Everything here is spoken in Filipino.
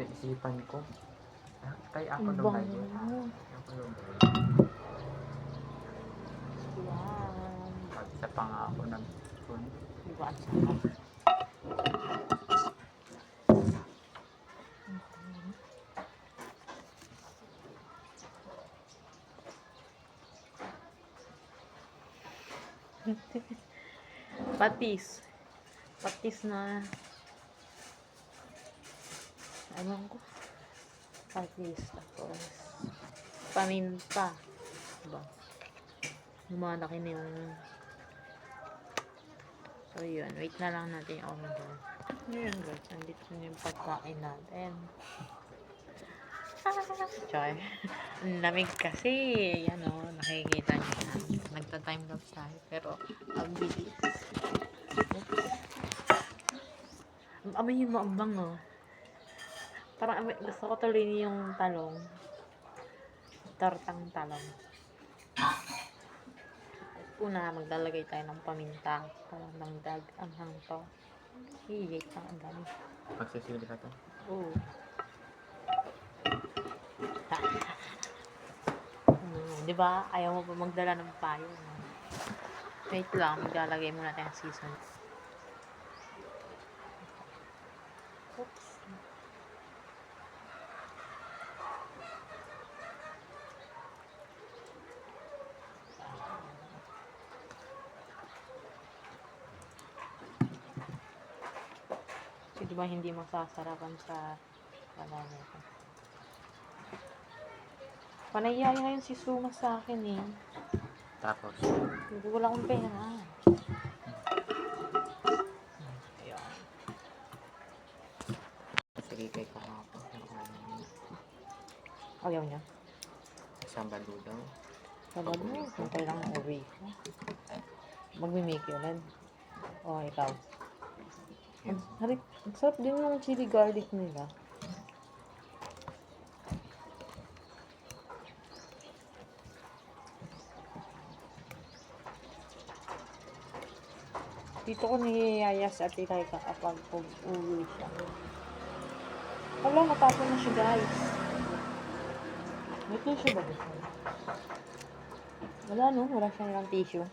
Naisipan ko. Ah, Kay ako Ang nung bango mo. Ako nung Yan. Isa pa nga ako ng phone. Diba? Sarap. Patis. Patis na ano ko? Patis. Tapos paminta. Diba? Lumalaki na yung So, yun. Wait na lang natin yung order. Yun, guys. Nandito na yung pagkain natin. Char. Ang lamig kasi. Yan o. nakikita niyo na. Nagta-time lapse tayo. Pero, ang bilis. Amoy yung maambang o. Parang gusto ko tuloy yung talong. Tortang talong. Una, maglalagay tayo ng paminta para mangdag ang hangto. Hihigit lang ang dami. Magsisili ka to. Oo. Hmm, di ba? Ayaw mo pa magdala ng payo. No? Wait lang, maglalagay muna tayo ng season. Oops. Kasi di ba hindi masasarapan sa banana ko. Panayaya ngayon si Suma sa akin eh. Tapos, Hindi wala akong pera. Ayun. sige kay kahapon. Ayaw niya. Isang balo daw. Sabad mo, kung kailangan uwi ko. Magmimiki ulit. O, ikaw. Ang, harik, ang sarap din yung chili garlic nila. Dito ko niyayaya sa ate kay kapag uwi siya. Wala, natapon na siya guys. May tissue ba? Wala no, wala siyang lang tissue.